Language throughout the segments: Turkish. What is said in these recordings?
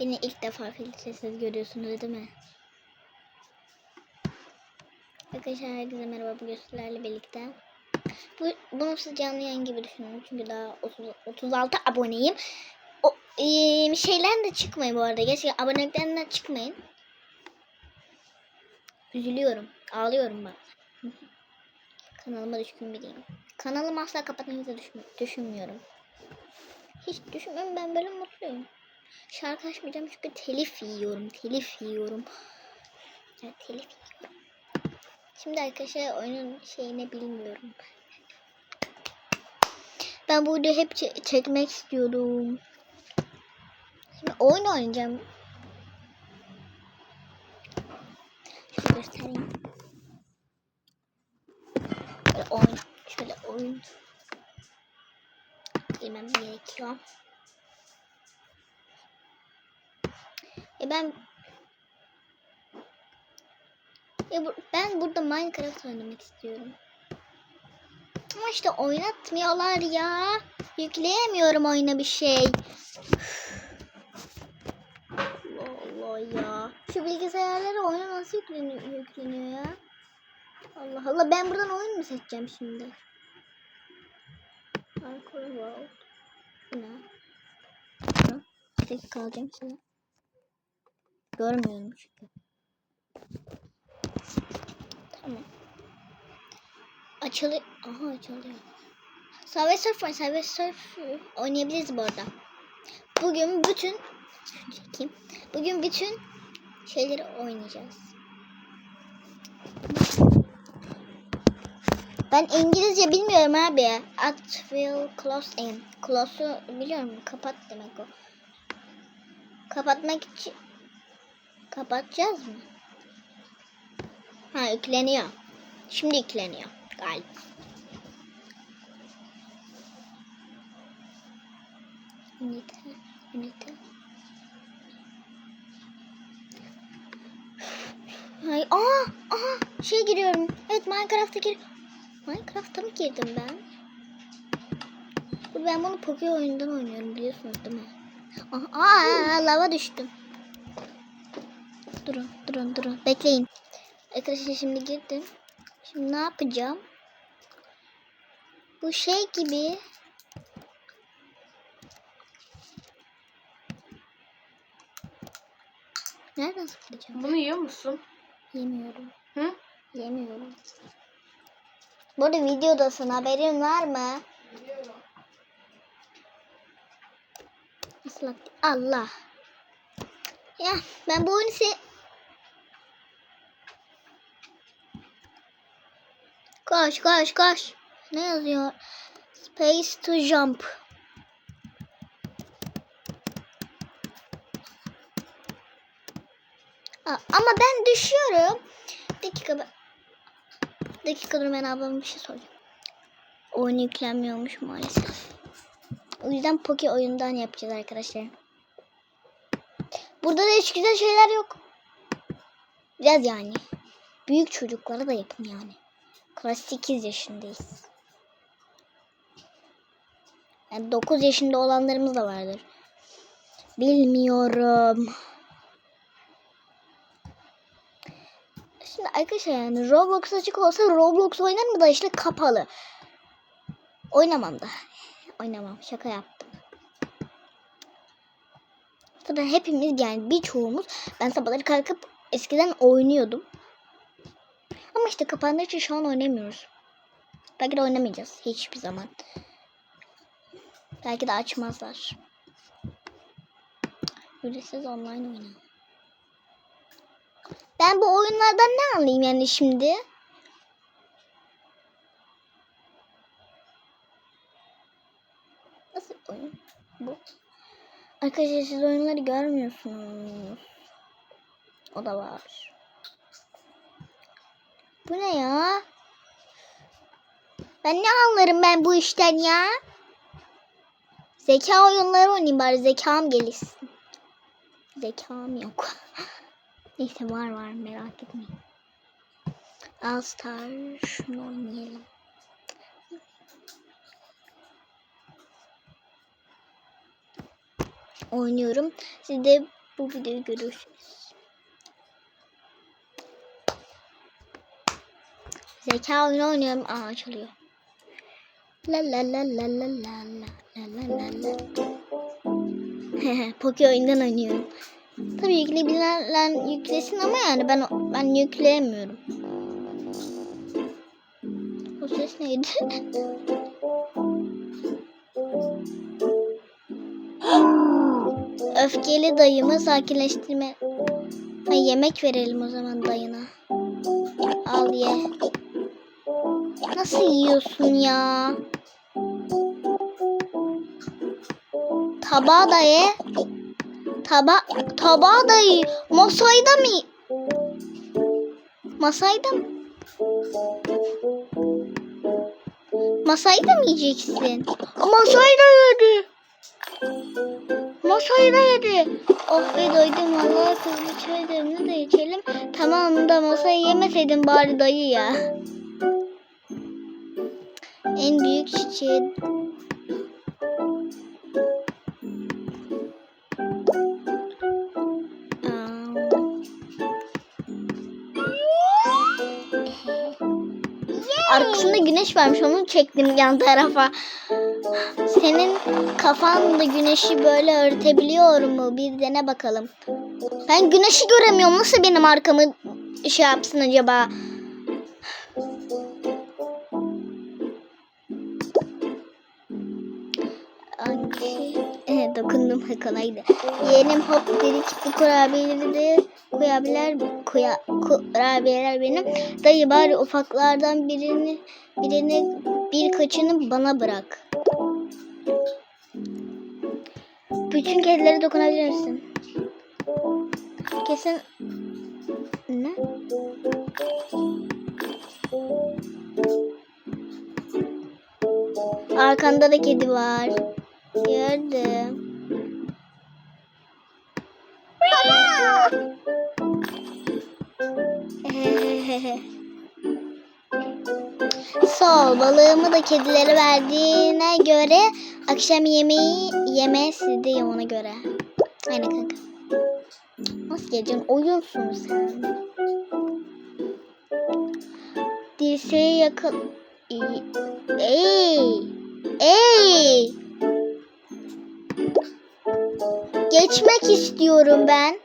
Beni ilk defa filtresiz görüyorsunuz değil mi? Arkadaşlar herkese merhaba bugün sizlerle birlikte. Bu, bunu siz canlı yayın gibi düşünün çünkü daha 30, 36 aboneyim. O eee, şeyler de çıkmayın bu arada. Gerçekten aboneliklerden çıkmayın. Üzülüyorum. Ağlıyorum bak. Kanalıma düşkün biriyim. Kanalımı asla kapatmayı da düşün- düşünmüyorum. Hiç düşünmüyorum. Ben böyle mutluyum. Şarkı açmayacağım çünkü telif yiyorum. Telif yiyorum. Evet, telif. Şimdi arkadaşlar oyunun şeyini bilmiyorum. Ben bu videoyu hep çe- çekmek istiyorum. Şimdi oyun oynayacağım. Şöyle göstereyim. Şöyle oyun. Şöyle oyun. Girmem gerekiyor. E ben ya bu, ben burada Minecraft oynamak istiyorum. Ama işte oynatmıyorlar ya. Yükleyemiyorum oyuna bir şey. Allah Allah ya. Şu bilgisayarlara oyuna nasıl yükleniyor, yükleniyor ya? Allah Allah ben buradan oyun mu seçeceğim şimdi? Hardcore World. Ne? Hı? Bir dakika alacağım şimdi. Görmüyorum çünkü. Tamam. Açılıyor. Aha açılıyor. Subway Surf var. Subway Surf oynayabiliriz bu arada. Bugün bütün çekeyim. Bugün bütün şeyleri oynayacağız. Ben İngilizce bilmiyorum abi. At will close in. Close'u biliyorum. Kapat demek o. Kapatmak için kapatacağız mı? Ha yükleniyor. Şimdi yükleniyor galiba. Ünite, ünite. Ay, aa, aa, şey giriyorum. Evet Minecraft'a gir. Minecraft'a mı girdim ben? Dur, Ben bunu Poké oyundan oynuyorum biliyorsunuz değil mi? Aa, aa, lava düştüm. Durun, durun, durun. Bekleyin. Arkadaşlar şimdi girdim. Şimdi ne yapacağım? Bu şey gibi. Nereden sıkılacağım? Bunu yiyor musun? Yemiyorum. Hı? Yemiyorum. Bu arada videodasın haberin var mı? Nasıl Allah. Ya ben bu oyunu se... Koş koş koş. Ne yazıyor? Space to jump. Ama ben düşüyorum. Dakika ben... Bir dakika dur ben ablama bir şey soracağım. Oyun yüklenmiyormuş maalesef. O yüzden Poke oyundan yapacağız arkadaşlar. Burada da hiç güzel şeyler yok. Biraz yani. Büyük çocuklara da yapın yani. Klas 8 yaşındayız. Yani 9 yaşında olanlarımız da vardır. Bilmiyorum. Şimdi arkadaşlar yani Roblox açık olsa Roblox oynarım da işte kapalı. Oynamam da. Oynamam. Şaka yaptım. Zaten hepimiz yani birçoğumuz ben sabahları kalkıp eskiden oynuyordum. Ama işte kapandığı için şu an oynamıyoruz. Belki de oynamayacağız hiçbir zaman. Belki de açmazlar. Ücretsiz online oynayalım. Ben bu oyunlardan ne anlayayım yani şimdi? Nasıl oyun bu? Arkadaşlar siz oyunları görmüyorsunuz. O da var. Bu ne ya? Ben ne anlarım ben bu işten ya? Zeka oyunları oynayayım bari zekam gelişsin. Zekam yok. Neyse var var merak etmeyin. All Star şunu oynayalım. oynuyorum. Siz de bu videoyu görürsünüz. Zeka oyunu oynuyorum. Aa açılıyor. La la la la la la la la la la. Poki oyundan oynuyorum. Tabii yükleyebilenler yüklesin ama yani ben ben yükleyemiyorum. O ses neydi? Öfkeli dayımı sakinleştirme. Ha, yemek verelim o zaman dayına. Al ye. Nasıl yiyorsun ya? Tabağı da ye. Taba tabağı da ye. Masayı mı? Masayı da mı? Masayı da mı yiyeceksin? Masayı da yedi. Masayı da yedi. Oh be doydum vallahi kızlı çaylarını da içelim. Tamam da masayı yemeseydin bari dayı ya. En büyük çiçeği Arkasında güneş varmış onu çektim yan tarafa. Senin kafanda güneşi böyle örtebiliyor mu? Bir dene bakalım. Ben güneşi göremiyorum. Nasıl benim arkamı şey yapsın acaba? Dokundum kolaydı. Yeğenim hop dedik bu kurabiyeleri kurabiyeler kuya, kurabiyeler benim. Dayı bari ufaklardan birini birini birkaçını bana bırak. Bütün kedilere dokunabilir misin? Kesin ne? Arkanda da kedi var. Gördüm. Sağ. Balığımı da kedilere verdiğine göre akşam yemeği yemesi de ona göre. Aynen kanka. Nasıl geleceksin? Oyunsun sen. Dirseği yakal... Ey! Ey! Geçmek istiyorum ben.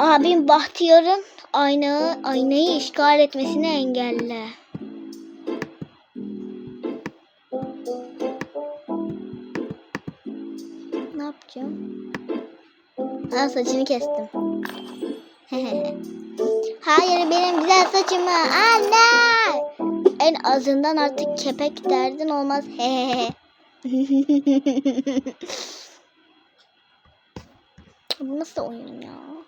Abim Bahtiyar'ın ayna, aynayı işgal etmesini engelle. Ne yapacağım? Aa saçını kestim. Hayır benim güzel saçımı. Anne! En azından artık kepek derdin olmaz. Bu nasıl oyun ya?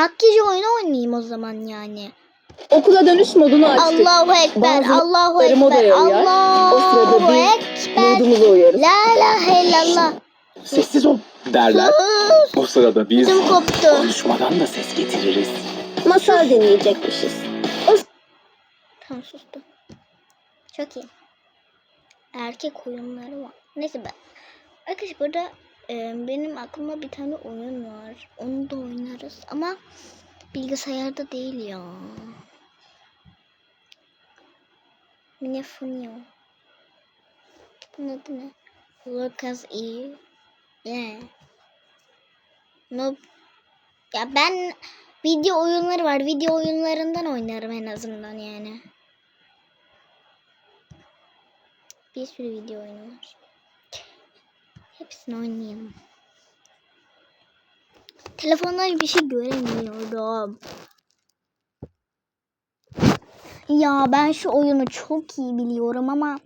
Makyaj oyunu oynayayım o zaman yani. Okula dönüş modunu açtık. Allahu Ekber, Bazı Allahu Ekber, odaya uyar. O sırada Allahu Ekber. modumuza uyarız. La ilahe illallah. Sessiz ol derler. Sus. O sırada biz koptu. konuşmadan da ses getiririz. Masal dinleyecekmişiz. Tamam sustum. Çok iyi. Erkek oyunları var. Neyse ben. Arkadaşlar burada benim aklıma bir tane oyun var. Onu da oynarız ama bilgisayarda değil ya. Minefunio. Bunun adı ne? Lucas E. Ne? No. Ya ben video oyunları var. Video oyunlarından oynarım en azından yani. Bir sürü video oyunu var. Hepsini oynayalım. Telefonda bir şey göremiyorum. Ya ben şu oyunu çok iyi biliyorum ama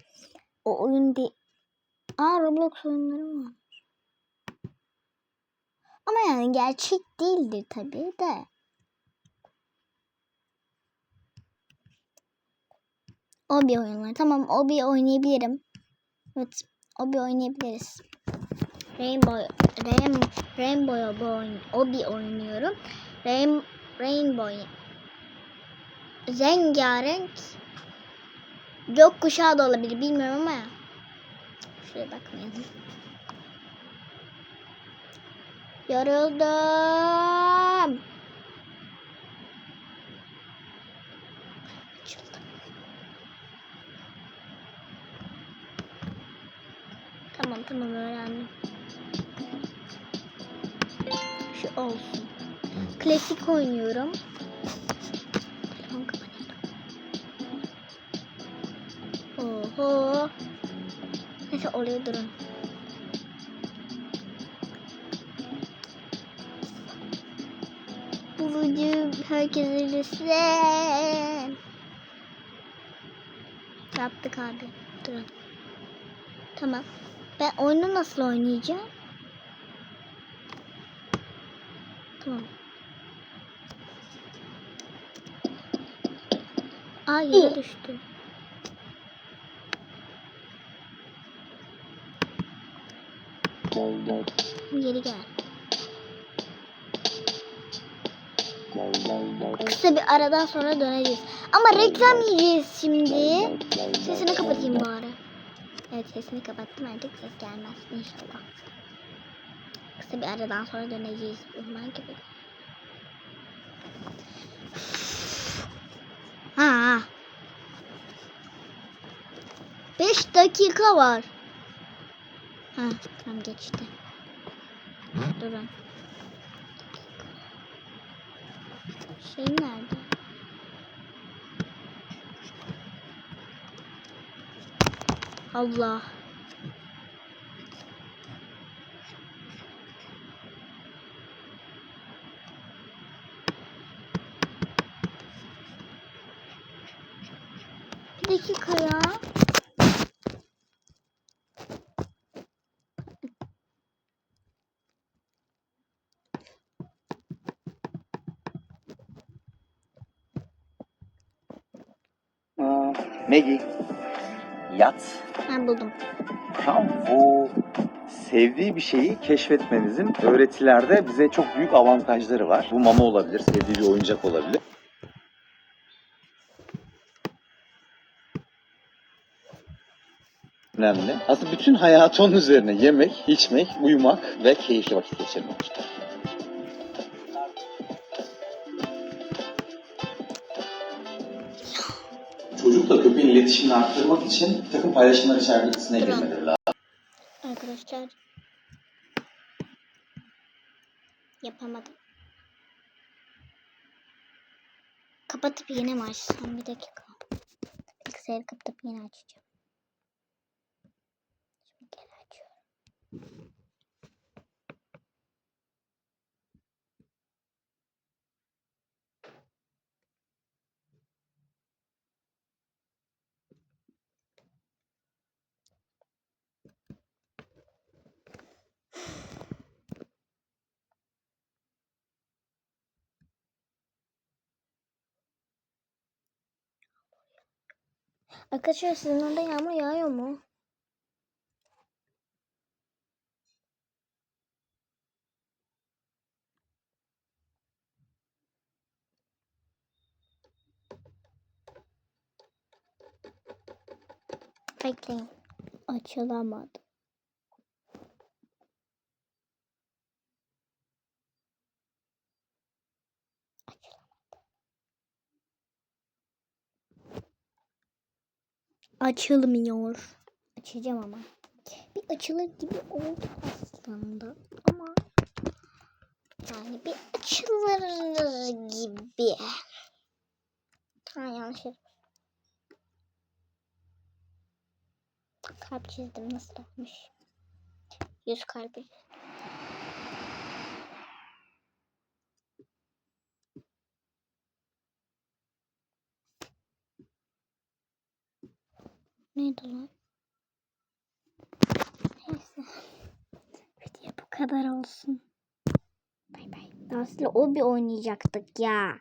o oyun değil. Aa Roblox oyunları var. Ama yani gerçek değildir tabii de. Obi oyunları. Tamam Obi oynayabilirim. Evet. Obi oynayabiliriz. Rainbow Rain, Rainbow oyun, Obi oynuyorum. Rain, Rainbow rengarenk gökkuşağı da olabilir bilmiyorum ama Şuraya bakmayalım. Yoruldum. Tamam öğrendim. Şu olsun. Klasik oynuyorum. Telefon kapanıyordu. Oho. Neyse oraya durun. Bulucum herkes öylesin. Yaptık abi. Durun. Tamam. Ben oyunu nasıl oynayacağım? Tamam. Aa yere düştü. Geri gel. Kısa bir aradan sonra döneceğiz. Ama reklam yiyeceğiz şimdi. Sesini kapatayım bari. Evet sesini kapattım artık ses gelmez inşallah. Kısa bir aradan sonra döneceğiz. Umman gibi. Ha. 5 dakika var. Ha tamam geçti. Durun. Şey nerede? Allah. Bir dakika ya. Maggie. Yat. Ben buldum. Tam bu sevdiği bir şeyi keşfetmenizin öğretilerde bize çok büyük avantajları var. Bu mama olabilir, sevdiği bir oyuncak olabilir. Önemli. Aslında bütün hayatı onun üzerine yemek, içmek, uyumak ve keyifli vakit geçirmek. Çocukla köpeğin iletişimini arttırmak için bir takım paylaşımlar içermesine Tamam. girmeleri lazım. Arkadaşlar. Yapamadım. Kapatıp yine mi açsam? Bir dakika. Bilgisayarı kapatıp yine açacağım. Şimdi geri açıyorum. Arkadaşlar sizin orada yağmur yağıyor mu? Bekleyin. Açılamadı. Açılmıyor. Açacağım ama. Bir açılır gibi oldu aslında. Ama yani bir açılır gibi. Ha yanlış. Kalp çizdim nasıl olmuş? Yüz kalbi. Neydi lan? Neyse. Video bu kadar olsun. Bay bay. Aslında o bir oynayacaktık ya.